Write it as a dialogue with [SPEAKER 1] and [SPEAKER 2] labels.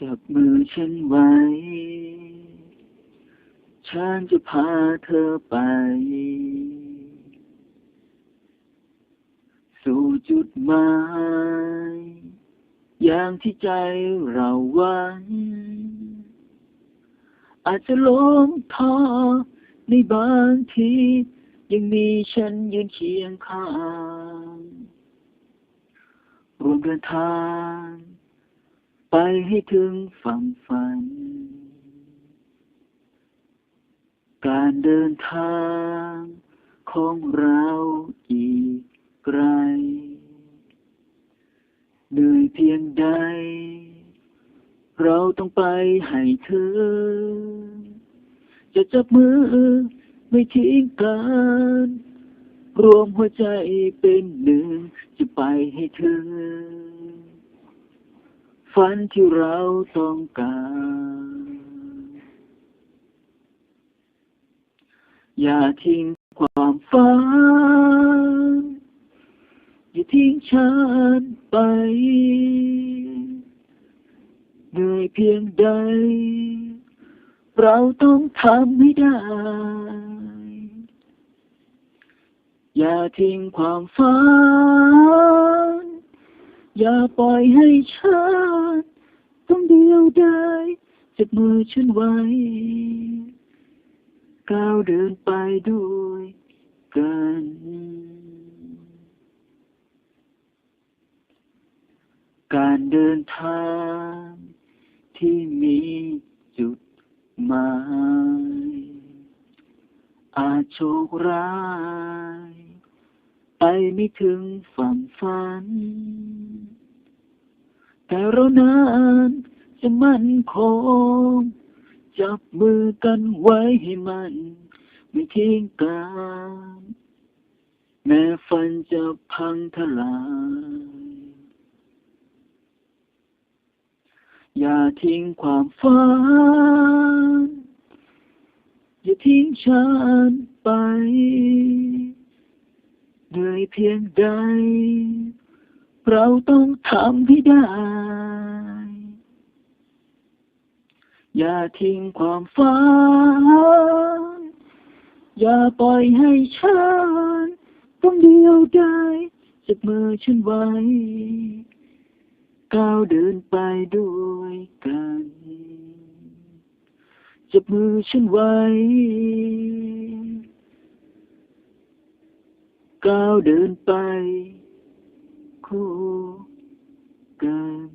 [SPEAKER 1] จับมือฉันไว้ ฉันจะพาเธอไป สู่จุดหมาย อย่างที่ใจเราหวังอาจจะล้มท้อในบางที ยังมีฉันยืนเคียงข้าง รวมเดินทาง ไปให้ถึงฝั่งฝัน การเดินทางของเราอีกไกล เหนื่อยเพียงใด เราต้องไปให้เธอจะจับมือไม่ทิ้งกันรวมหัวใจเป็นหนึ่งจะไปให้เธอ ฝันที่เราต้องการ อย่าทิ้งความฝัน อย่าทิ้งฉันไปเหนื่อยเพียงใด เราต้องทำให้ได้ อย่าทิ้งความฝัน อย่าปล่อยให้ฉัน ต้องเดียวดายจับมือฉันไว้ ก้าวเดินไปด้วยกันการเดินทางที่มีจุดหมายอาจโชคร้าย ไปไม่ถึงฝั่งฝัน เรานั้นจะมั่นคง จับมือกันไว้ให้มันไม่ทิ้งกันแม้ฝันจะพังทลาย อย่าทิ้งความฝัน อย่าทิ้งฉันไปเหนื่อยเพียงใด เราต้องทำให้ได้ อย่าทิ้งความฝัน อย่าปล่อยให้ฉันต้องเดียวดายจับมือฉันไว้ ก้าวเดินไปด้วยกัน จับมือฉันไว้ ก้าวเดินไป 苦，甘。